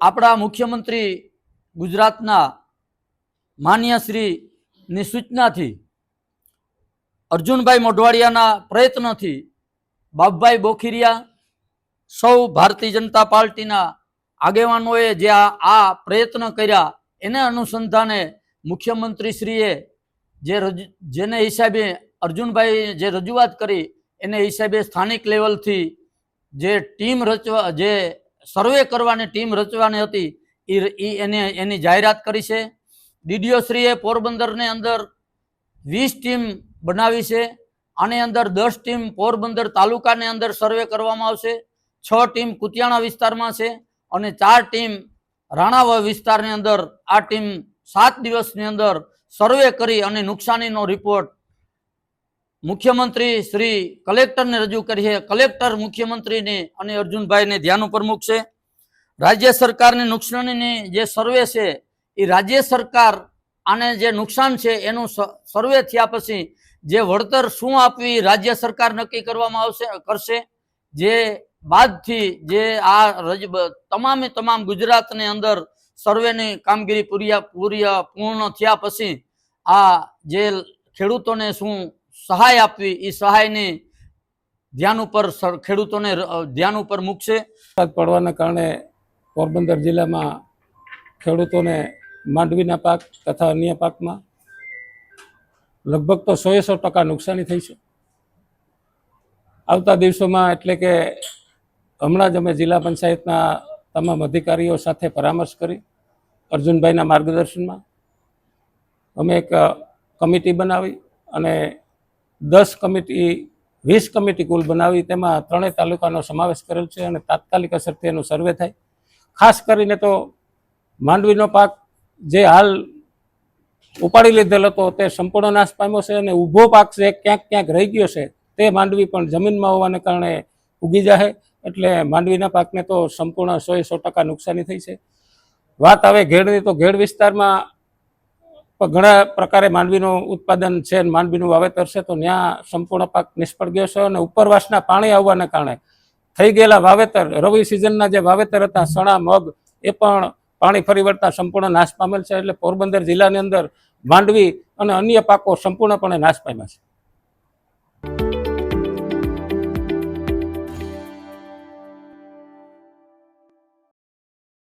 આપણા મુખ્યમંત્રી ગુજરાતના માન્ય શ્રીની સૂચનાથી, અર્જુનભાઈ મોઢવાડિયાના પ્રયત્નથી, બાપભાઈ બોખીરિયા, સૌ ભારતીય જનતા પાર્ટીના આગેવાનોએ જે આ પ્રયત્ન કર્યા, એને અનુસંધાને મુખ્યમંત્રીશ્રીએ જે જેને હિસાબે અર્જુનભાઈ જે રજૂઆત કરી, એને હિસાબે સ્થાનિક લેવલથી જે ટીમ રચવા જે સર્વે કરવાની ટીમ રચવાની હતી. એ એને, એની જાહેરાત કરી છે. ડીડીઓશ્રીએ પોરબંદરની અંદર વીસ ટીમ બનાવી છે. આની અંદર દસ ટીમ પોરબંદર તાલુકાની અંદર સર્વે કરવામાં આવશે. છ ટીમ કુતિયાણા વિસ્તારમાં છે અને ચાર ટીમ રાણાવા વિસ્તારની અંદર આ ટીમ સાત દિવસની અંદર સર્વે કરી અને નુકસાનીનો રિપોર્ટ મુખ્યમંત્રી શ્રી કલેક્ટરને રજૂ કરીએ કલેક્ટર, મુખ્યમંત્રીને અને અર્જુનભાઈને ધ્યાન ઉપર મૂકશે. રાજ્ય સરકારની નુકસાનીની જે સર્વે છે, એ રાજ્ય સરકાર આને જે નુકસાન છે, એનું સર્વે થયા પછી જે વળતર શું આપવી રાજ્ય સરકાર નક્કી કરવામાં આવશે, કરશે. જે બાદથી જે આ તમામે તમામ ગુજરાતની અંદર સર્વેની કામગીરી પૂરી પૂરી, પૂર્ણ થયા પછી આ જે ખેડૂતોને શું સહાય આપવી એ સહાયની ધ્યાન ઉપર ખેડૂતોને ધ્યાન ઉપર મૂકશે. વરસાદ પડવાના કારણે પોરબંદર જિલ્લામાં ખેડૂતોને માંડવીના પાક તથા અન્ય પાકમાં લગભગ તો સો સો ટકા નુકસાની થઈ છે. આવતા દિવસોમાં એટલે કે હમણાં જ અમે જિલ્લા પંચાયતના તમામ અધિકારીઓ સાથે પરામર્શ કરી, અર્જુનભાઈના માર્ગદર્શનમાં અમે એક કમિટી બનાવી અને દસ કમિટી, વીસ કમિટી કુલ બનાવી, તેમાં ત્રણેય તાલુકાનો સમાવેશ કરેલ છે અને તાત્કાલિક અસરથી એનો સર્વે થાય. ખાસ કરીને તો માંડવીનો પાક જે હાલ ઉપાડી લીધેલ હતો, તે સંપૂર્ણ નાશ પામ્યો છે અને ઊભો પાક છે ક્યાંક ક્યાંક રહી ગયો છે, તે માંડવી પણ જમીનમાં હોવાને કારણે ઉગી જાય એટલે માંડવીના પાકને તો સંપૂર્ણ સો સો ટકા નુકસાની થઈ છે. વાત આવે ઘેડની, તો ઘેડ વિસ્તારમાં ઘણા પ્રકારે માંડવીનું ઉત્પાદન છે માંડવીનું વાવેતર છે, તો ત્યાં સંપૂર્ણ પાક નિષ્ફળ ગયો છે અને ઉપરવાસના પાણી આવવાને કારણે થઈ ગયેલા વાવેતર, રવિ સિઝનના જે વાવેતર હતા, સણા, મગ, એ પણ પાણી ફરી વળતા સંપૂર્ણ નાશ પામેલ છે. એટલે પોરબંદર જિલ્લાની અંદર માંડવી અને અન્ય પાકો સંપૂર્ણપણે નાશ પામ્યા છે.